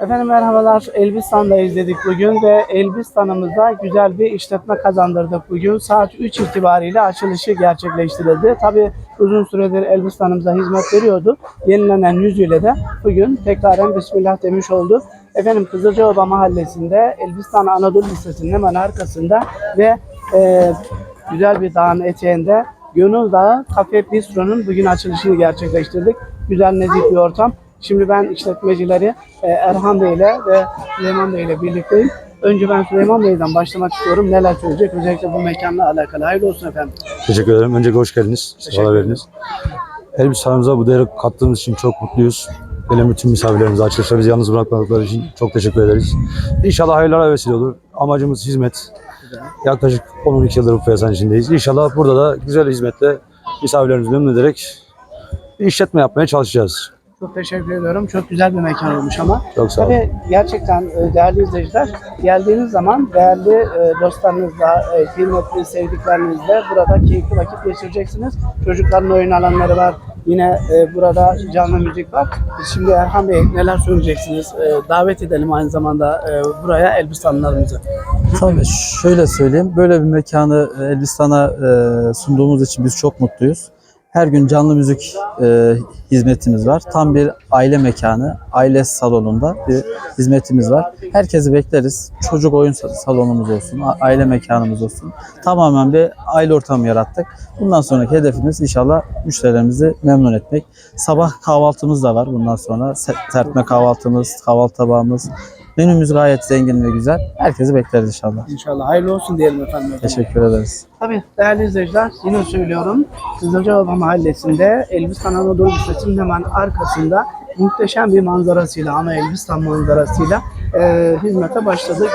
Efendim merhabalar. Elbistan'dayız dedik bugün ve Elbistan'ımıza güzel bir işletme kazandırdık bugün. Saat 3 itibariyle açılışı gerçekleştirildi. Tabi uzun süredir Elbistan'ımıza hizmet veriyordu. Yenilenen yüzüyle de bugün tekraren Bismillah demiş oldu. Efendim Kızılcaoba Mahallesi'nde Elbistan Anadolu Lisesi'nin hemen arkasında ve e, güzel bir dağın eteğinde Gönül Dağı Kafe Bistro'nun bugün açılışını gerçekleştirdik. Güzel nezih bir ortam. Şimdi ben işletmecileri e, Erhan Bey ile ve Süleyman Bey ile birlikteyim. Önce ben Süleyman Bey'den başlamak istiyorum. Neler söyleyecek? Özellikle bu mekanla alakalı. Hayırlı olsun efendim. Teşekkür ederim. Öncelikle hoş geldiniz. Sefalar verdiniz. Elbistanımıza bu değeri kattığınız için çok mutluyuz. Gelen bütün misafirlerimize açılışta bizi yalnız bırakmadıkları için çok teşekkür ederiz. İnşallah hayırlara vesile olur. Amacımız hizmet. Yaklaşık 10-12 yıldır bu piyasanın içindeyiz. İnşallah burada da güzel hizmetle misafirlerimizi memnun ederek işletme yapmaya çalışacağız. Çok teşekkür ediyorum. Çok güzel bir mekan olmuş ama. Çok sağ olun. Tabii gerçekten e, değerli izleyiciler geldiğiniz zaman değerli e, dostlarınızla, e, kıymetli sevdiklerinizle burada keyifli vakit geçireceksiniz. Çocukların oyun alanları var. Yine burada canlı müzik var. Şimdi Erhan Bey neler söyleyeceksiniz? Davet edelim aynı zamanda buraya Elbistanlılarımızı. Tabii şöyle söyleyeyim. Böyle bir mekanı Elbistan'a sunduğumuz için biz çok mutluyuz. Her gün canlı müzik e, hizmetimiz var. Tam bir aile mekanı, aile salonunda bir hizmetimiz var. Herkesi bekleriz. Çocuk oyun sa- salonumuz olsun, aile mekanımız olsun. Tamamen bir aile ortamı yarattık. Bundan sonraki hedefimiz inşallah müşterilerimizi memnun etmek. Sabah kahvaltımız da var bundan sonra. Se- Serpme kahvaltımız, kahvaltı tabağımız. Menümüz gayet zengin ve güzel. Herkesi bekleriz inşallah. İnşallah hayırlı olsun diyelim efendim. Teşekkür ederiz. Tabii değerli izleyiciler yine söylüyorum. Kızılcaoba Mahallesi'nde Elbistan Anadolu Lisesi'nin hemen arkasında muhteşem bir manzarasıyla ama Elbistan manzarasıyla e, hizmete başladık.